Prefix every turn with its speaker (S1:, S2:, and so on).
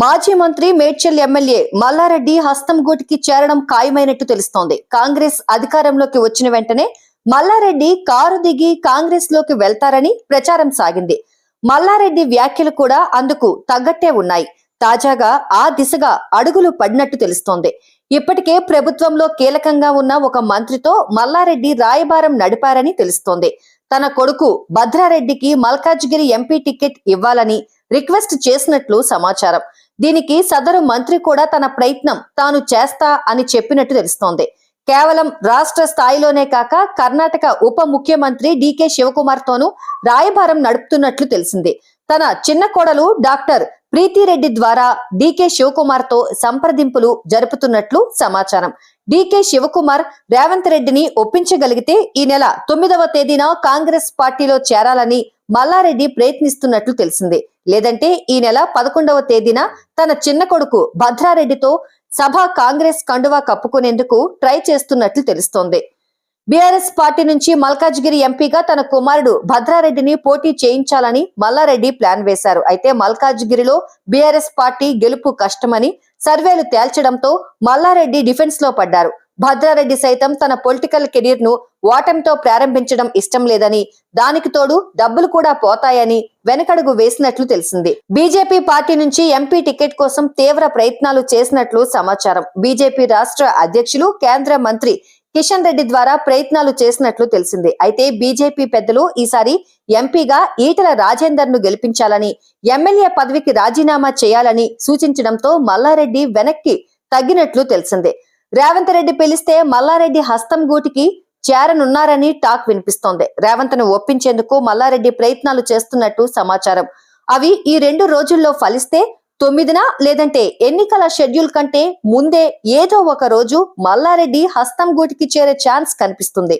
S1: మాజీ మంత్రి మేడ్చల్ ఎమ్మెల్యే మల్లారెడ్డి హస్తం గూటికి చేరడం ఖాయమైనట్టు తెలుస్తోంది. కాంగ్రెస్ అధికారంలోకి వచ్చిన వెంటనే మల్లారెడ్డి కారు దిగి కాంగ్రెస్లోకి వెళ్తారని ప్రచారం సాగింది. మల్లారెడ్డి వ్యాఖ్యలు కూడా అందుకు తగ్గట్టే ఉన్నాయి. తాజాగా ఆ దిశగా అడుగులు పడినట్టు తెలుస్తోంది. ఇప్పటికే ప్రభుత్వంలో కీలకంగా ఉన్న ఒక మంత్రితో మల్లారెడ్డి రాయబారం నడిపారని తెలుస్తోంది. తన కొడుకు భద్రారెడ్డికి మల్కాజ్గిరి ఎంపీ టికెట్ ఇవ్వాలని రిక్వెస్ట్ చేసినట్లు సమాచారం. దీనికి సదరు మంత్రి కూడా తన ప్రయత్నం తాను చేస్తా అని చెప్పినట్టు తెలుస్తోంది. కేవలం రాష్ట్ర స్థాయిలోనే కాక కర్ణాటక ఉప ముఖ్యమంత్రి డికే శివకుమార్ తోనూ రాయబారం నడుపుతున్నట్లు తెలిసింది. తన చిన్న కోడలు డాక్టర్ ప్రీతిరెడ్డి ద్వారా డికే శివకుమార్తో సంప్రదింపులు జరుపుతున్నట్లు సమాచారం. డికే శివకుమార్ రేవంత్ రెడ్డిని ఒప్పించగలిగితే ఈ నెల తొమ్మిదవ తేదీన కాంగ్రెస్ పార్టీలో చేరాలని మల్లారెడ్డి ప్రయత్నిస్తున్నట్లు తెలిసింది. లేదంటే ఈ నెల పదకొండవ తేదీన తన చిన్న కొడుకు భద్రారెడ్డితో సభ కాంగ్రెస్ కండువా కప్పుకునేందుకు ట్రై చేస్తున్నట్లు తెలుస్తోంది. బీఆర్ఎస్ పార్టీ నుంచి మల్కాజ్గిరి ఎంపీగా తన కుమారుడు భద్రారెడ్డిని పోటీ చేయించాలని మల్లారెడ్డి ప్లాన్ వేశారు. అయితే మల్కాజ్గిరిలో బీఆర్ఎస్ పార్టీ గెలుపు కష్టమని సర్వేలు తేల్చడంతో మల్లారెడ్డి డిఫెన్స్లో పడ్డారు. భద్రారెడ్డి సైతం తన పొలిటికల్ కెరీర్ను ఓటమితో ప్రారంభించడం ఇష్టం లేదని దానికి తోడు డబ్బులు కూడా పోతాయని వెనకడుగు వేసినట్లు తెలిసింది. బీజేపీ పార్టీ నుంచి ఎంపీ టికెట్ కోసం తీవ్ర ప్రయత్నాలు చేసినట్లు సమాచారం. బీజేపీ రాష్ట్ర అధ్యక్షులు కేంద్ర మంత్రి కిషన్ రెడ్డి ద్వారా ప్రయత్నాలు చేసినట్లు తెలిసింది. అయితే బీజేపీ పెద్దలు ఈసారి ఎంపీగా ఈటల రాజేందర్ను గెలిపించాలని ఎమ్మెల్యే పదవికి రాజీనామా చేయాలని సూచించడంతో మల్లారెడ్డి వెనక్కి తగ్గినట్లు తెలిసింది. రేవంత్ రెడ్డి పిలిస్తే మల్లారెడ్డి హస్తం గూటికి చేరనున్నారని టాక్ వినిపిస్తోంది. రేవంత్ను ఒప్పించేందుకు మల్లారెడ్డి ప్రయత్నాలు చేస్తున్నట్టు సమాచారం. అవి ఈ రెండు రోజుల్లో ఫలిస్తే తొమ్మిదిన లేదంటే ఎన్నికల షెడ్యూల్ కంటే ముందే ఏదో ఒక రోజు మల్లారెడ్డి హస్తం గూటికి చేరే ఛాన్స్ కనిపిస్తుంది.